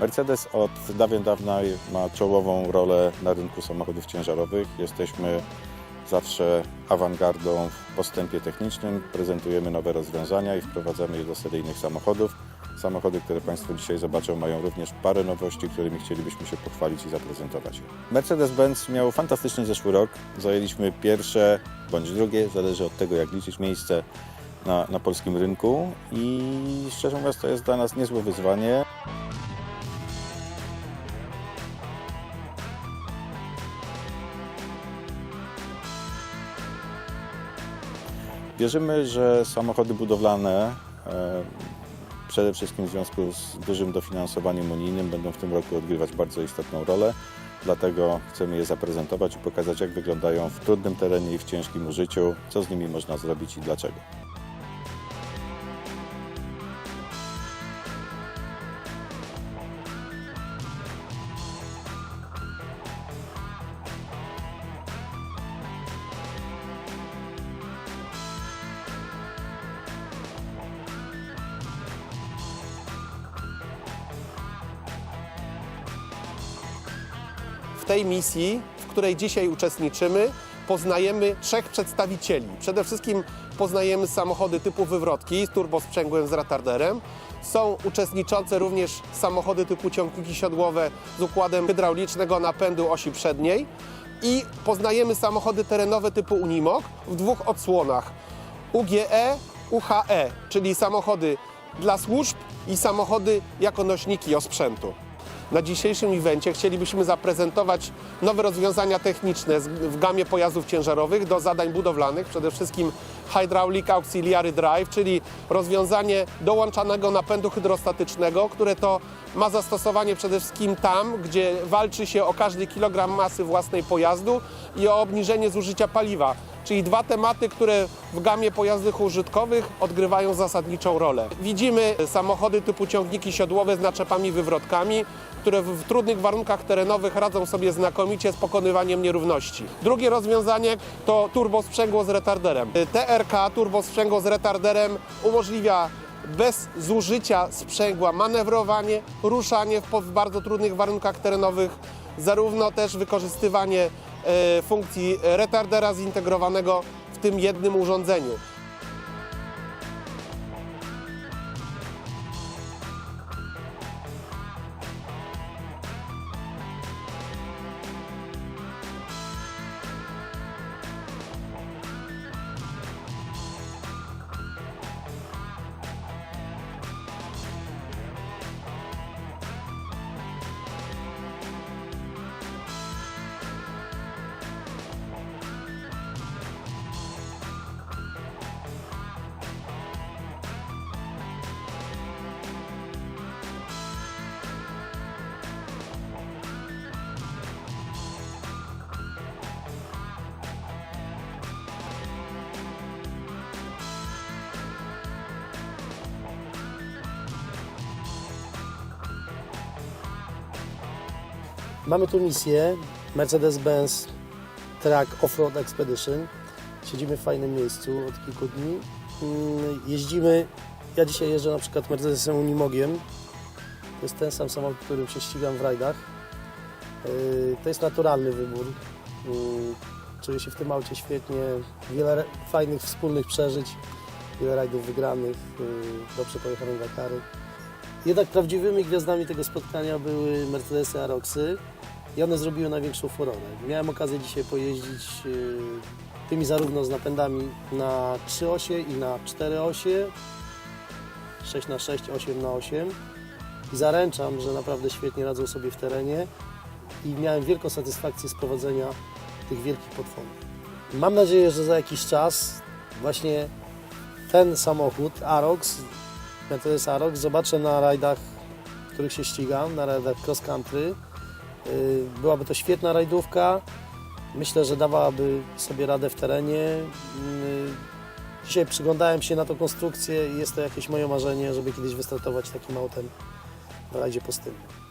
Mercedes od dawien dawna ma czołową rolę na rynku samochodów ciężarowych. Jesteśmy zawsze awangardą w postępie technicznym, prezentujemy nowe rozwiązania i wprowadzamy je do seryjnych samochodów. Samochody, które Państwo dzisiaj zobaczą, mają również parę nowości, którymi chcielibyśmy się pochwalić i zaprezentować. Mercedes-Benz miał fantastyczny zeszły rok. Zajęliśmy pierwsze bądź drugie, zależy od tego, jak liczyć miejsce na, na polskim rynku i szczerze mówiąc, to jest dla nas niezłe wyzwanie. Wierzymy, że samochody budowlane, e, przede wszystkim w związku z dużym dofinansowaniem unijnym, będą w tym roku odgrywać bardzo istotną rolę. Dlatego chcemy je zaprezentować i pokazać, jak wyglądają w trudnym terenie i w ciężkim użyciu, co z nimi można zrobić i dlaczego. W tej misji, w której dzisiaj uczestniczymy, poznajemy trzech przedstawicieli. Przede wszystkim poznajemy samochody typu wywrotki z turbosprzęgłem z retarderem. Są uczestniczące również samochody typu ciągniki siodłowe z układem hydraulicznego napędu osi przedniej. I poznajemy samochody terenowe typu Unimog w dwóch odsłonach. UGE, UHE, czyli samochody dla służb i samochody jako nośniki osprzętu. Na dzisiejszym evencie chcielibyśmy zaprezentować nowe rozwiązania techniczne w gamie pojazdów ciężarowych do zadań budowlanych, przede wszystkim Hydraulic Auxiliary Drive, czyli rozwiązanie dołączanego napędu hydrostatycznego, które to ma zastosowanie przede wszystkim tam, gdzie walczy się o każdy kilogram masy własnej pojazdu i o obniżenie zużycia paliwa. Czyli dwa tematy, które w gamie pojazdów użytkowych odgrywają zasadniczą rolę. Widzimy samochody typu ciągniki siodłowe z naczepami wywrotkami, które w, trudnych warunkach terenowych radzą sobie znakomicie z pokonywaniem nierówności. Drugie rozwiązanie to turbosprzęgło z retarderem. TRK turbosprzęgło z retarderem umożliwia bez zużycia sprzęgła manewrowanie, ruszanie w, bardzo trudnych warunkach terenowych, zarówno też wykorzystywanie funkcji retardera zintegrowanego w tym jednym urządzeniu. Mamy tu misję Mercedes-Benz Track Offroad Expedition. Siedzimy w fajnym miejscu od kilku dni. Mm, Jeździmy, ja dzisiaj jeżdżę na przykład Mercedesem Unimogiem. To jest ten sam samochód, którym się ścigam w rajdach. Yy, To jest naturalny wybór. Yy, Czuję się w tym aucie świetnie. Wiele fajnych wspólnych przeżyć, wiele rajdów wygranych, yy, dobrze pojechane Dakary. Jednak prawdziwymi gwiazdami tego spotkania były Mercedesy Aroxy i one zrobiły największą furorę. Miałem okazję dzisiaj pojeździć yy, tymi zarówno z napędami na 3 osie i na 4 osie, 6 na 6, 8 na 8 i zaręczam, że naprawdę świetnie radzą sobie w terenie i miałem wielką satysfakcję z prowadzenia tych wielkich potworów. Mam nadzieję, że za jakiś czas właśnie ten samochód Arox Mercedes Arox zobaczę na rajdach, w których się ścigam, na rajdach cross country. Yy, Byłaby to świetna rajdówka. Myślę, że dawałaby sobie radę w terenie. Yy, Dzisiaj przyglądałem się na tą konstrukcję i jest to jakieś moje marzenie, żeby kiedyś wystartować takim autem w rajdzie pustynnym.